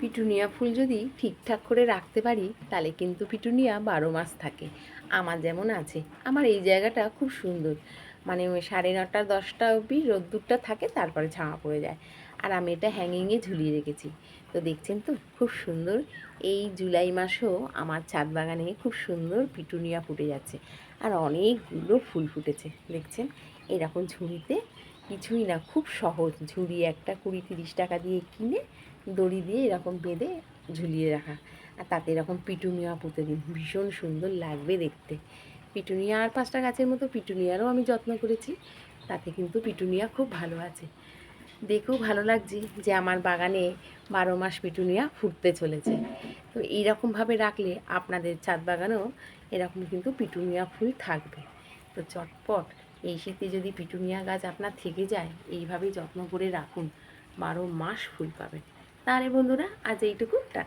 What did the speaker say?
Petunia ফুল যদি ঠিকঠাক করে রাখতে পারি, তাহলে কিন্তু পিটুনিয়া বারো মাস থাকে। আমার যেমন আছে। আমার এই জায়গাটা খুব সুন্দর। মানে সাড়ে নটা, দশটা অবধি রোদ্দুরটা থাকে, তারপরে ছাওয়া পড়ে যায়। আর আমি এটা হ্যাঙ্গিংয়ে ঝুলিয়ে রেখেছি। তো দেখছেন তো, খুব সুন্দর। এই জুলাই মাসেও আমার ছাদ বাগানে খুব সুন্দর পিটুনিয়া ফুটে যাচ্ছে। আর অনেকগুলো ফুল ফুটেছে। দেখছেন? এরকম ঝুড়িতে কিছুই না, খুব সহজ। ঝুড়ি একটা কুড়ি তিরিশ টাকা দিয়ে কিনে দড়ি দিয়ে এরকম বেঁধে ঝুলিয়ে রাখা। আর তাতে এরকম পিটুনিয়া পুঁতে দিন ভীষণ সুন্দর লাগবে দেখতে। পিটুনিয়া আর পাঁচটা গাছের মতো পিটুনিয়ারও আমি যত্ন করেছি। তাতে কিন্তু পিটুনিয়া খুব ভালো আছে। দেখেও ভালো লাগছে যে আমার বাগানে বারো মাস পিটুনিয়া ফুটতে চলেছে। তো এইরকমভাবে রাখলে আপনাদের ছাদ বাগানেও এরকম কিন্তু পিটুনিয়া ফুল থাকবে। তো চটপট এই শীতে যদি পিটুনিয়া গাছ আপনার থেকে যায়, এইভাবেই যত্ন করে রাখুন। বারো মাস ফুল পাবেন। তাহলে বন্ধুরা, আজ এইটুকু। টাটা।